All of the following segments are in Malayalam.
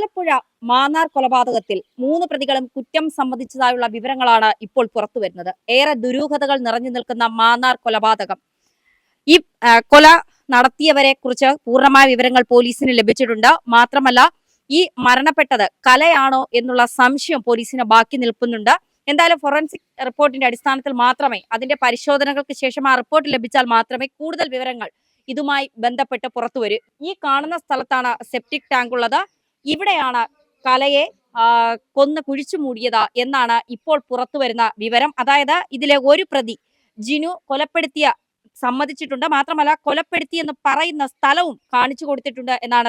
ആലപ്പുഴ മാന്നാർ കൊലപാതകത്തിൽ മൂന്ന് പ്രതികളും കുറ്റം സംബന്ധിച്ചതായുള്ള വിവരങ്ങളാണ് ഇപ്പോൾ പുറത്തുവരുന്നത് ഏറെ ദുരൂഹതകൾ നിറഞ്ഞു നിൽക്കുന്ന മാന്നാർ കൊലപാതകം. ഈ കൊല നടത്തിയവരെ കുറിച്ച് പൂർണമായ വിവരങ്ങൾ പോലീസിന് ലഭിച്ചിട്ടുണ്ട്. മാത്രമല്ല ഈ മരണപ്പെട്ടത് കലയാണോ എന്നുള്ള സംശയം പോലീസിന് ബാക്കി നിൽക്കുന്നുണ്ട്. എന്തായാലും ഫോറൻസിക് റിപ്പോർട്ടിന്റെ അടിസ്ഥാനത്തിൽ മാത്രമേ അതിന്റെ പരിശോധനകൾക്ക് ശേഷം ആ റിപ്പോർട്ട് ലഭിച്ചാൽ മാത്രമേ കൂടുതൽ വിവരങ്ങൾ ഇതുമായി ബന്ധപ്പെട്ട് പുറത്തുവരൂ ഈ കാണുന്ന സ്ഥലത്താണ് സെപ്റ്റിക് ടാങ്ക് ഉള്ളത് ഇവിടെയാണ് കലയെ കൊന്ന് കുഴിച്ചു മൂടിയത് എന്നാണ് ഇപ്പോൾ പുറത്തു വരുന്ന വിവരം. അതായത് ഇതിലെ ഒരു പ്രതി ജിനു കൊലപ്പെടുത്തിയ സമ്മതിച്ചിട്ടുണ്ട്. മാത്രമല്ല കൊലപ്പെടുത്തി എന്ന് പറയുന്ന സ്ഥലവും കാണിച്ചു കൊടുത്തിട്ടുണ്ട് എന്നാണ്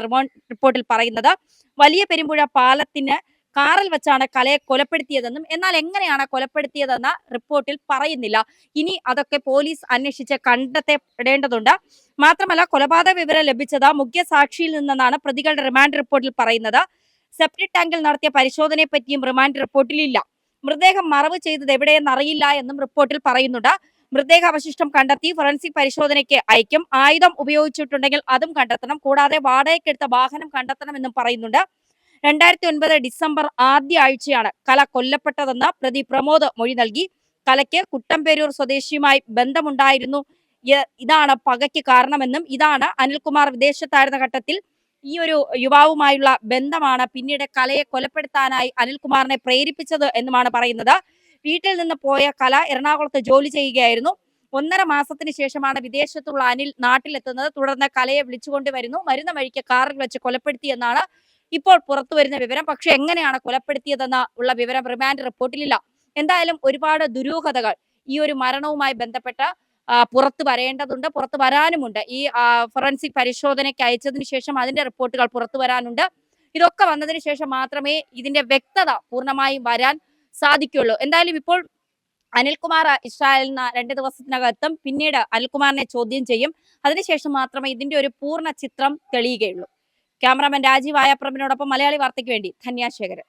റിപ്പോർട്ടിൽ പറയുന്നത്. വലിയ പെരുമ്പുഴ പാലത്തിന് കാറിൽ വെച്ചാണ് കലയെ കൊലപ്പെടുത്തിയതെന്നും എന്നാൽ എങ്ങനെയാണ് കൊലപ്പെടുത്തിയതെന്ന റിപ്പോർട്ടിൽ പറയുന്നില്ല. ഇനി അതൊക്കെ പോലീസ് അന്വേഷിച്ച് കണ്ടെത്തപ്പെടേണ്ടതുണ്ട് മാത്രമല്ല കൊലപാതക വിവരം ലഭിച്ചത് മുഖ്യ സാക്ഷിയിൽ നിന്നെന്നാണ് പ്രതികളുടെ റിമാൻഡ് റിപ്പോർട്ടിൽ പറയുന്നത്. സെപ്റ്റിക് ടാങ്കിൽ നടത്തിയ പരിശോധനയെ പറ്റിയും റിമാൻഡ് റിപ്പോർട്ടിലില്ല മൃതദേഹം മറവ് ചെയ്തത് എവിടെയെന്ന് അറിയില്ല എന്നും റിപ്പോർട്ടിൽ പറയുന്നുണ്ട്. മൃതദേഹ അവശിഷ്ടം കണ്ടെത്തി ഫോറൻസിക് പരിശോധനയ്ക്ക് അയക്കും. ആയുധം ഉപയോഗിച്ചിട്ടുണ്ടെങ്കിൽ അതും കണ്ടെത്തണം. കൂടാതെ വാടകയ്ക്കെടുത്ത വാഹനം കണ്ടെത്തണമെന്നും പറയുന്നുണ്ട്. രണ്ടായിരത്തി ഒൻപത് ഡിസംബർ ആദ്യ ആഴ്ചയാണ് കല കൊല്ലപ്പെട്ടതെന്ന് പ്രതി പ്രമോദ് മൊഴി നൽകി. കലയ്ക്ക് കുട്ടമ്പേരൂർ സ്വദേശിയുമായി ബന്ധമുണ്ടായിരുന്നു. ഇതാണ് പകയ്ക്ക് കാരണമെന്നും ഇതാണ് അനിൽകുമാർ വിദേശത്തായിരുന്ന ഘട്ടത്തിൽ ഈ ഒരു യുവാവുമായുള്ള ബന്ധമാണ് പിന്നീട് കലയെ കൊലപ്പെടുത്താനായി അനിൽകുമാറിനെ പ്രേരിപ്പിച്ചത് എന്നുമാണ് പറയുന്നത്. വീട്ടിൽ നിന്ന് പോയ കല എറണാകുളത്ത് ജോലി ചെയ്യുകയായിരുന്നു. ഒന്നര മാസത്തിന് ശേഷമാണ് വിദേശത്തുള്ള അനിൽ നാട്ടിലെത്തുന്നത്. തുടർന്ന് കലയെ വിളിച്ചുകൊണ്ടുവരുന്നു വരുന്നു. വരുന്ന വഴിക്ക് കാറിൽ വെച്ച് കൊലപ്പെടുത്തിയെന്നാണ് ഇപ്പോൾ പുറത്തു വരുന്ന വിവരം. പക്ഷെ എങ്ങനെയാണ് കൊലപ്പെടുത്തിയതെന്ന ഉള്ള വിവരം റിമാൻഡ് റിപ്പോർട്ടിലില്ല. എന്തായാലും ഒരുപാട് ദുരൂഹതകൾ ഈ ഒരു മരണവുമായി ബന്ധപ്പെട്ട് പുറത്തു വരേണ്ടതുണ്ട്. പുറത്തു വരാനുമുണ്ട്. ഈ ഫൊറൻസിക് പരിശോധനയ്ക്ക് അയച്ചതിന് ശേഷം അതിന്റെ റിപ്പോർട്ടുകൾ പുറത്തു വരാനുണ്ട്. ഇതൊക്കെ വന്നതിന് ശേഷം മാത്രമേ ഇതിന്റെ വ്യക്തത പൂർണമായും വരാൻ സാധിക്കുള്ളൂ. എന്തായാലും ഇപ്പോൾ അനിൽകുമാർ ഇസ്രായേലിന് രണ്ട് ദിവസത്തിനകത്തും പിന്നീട് അനിൽകുമാറിനെ ചോദ്യം ചെയ്യും. അതിനുശേഷം മാത്രമേ ഇതിന്റെ ഒരു പൂർണ ചിത്രം തെളിയുകയുള്ളൂ. ക്യാമറാമാൻ രാജീവ് ആയാപ്രമിനോടൊപ്പം മലയാളി വാർത്തയ്ക്ക് വേണ്ടി ധന്യാശേഖരൻ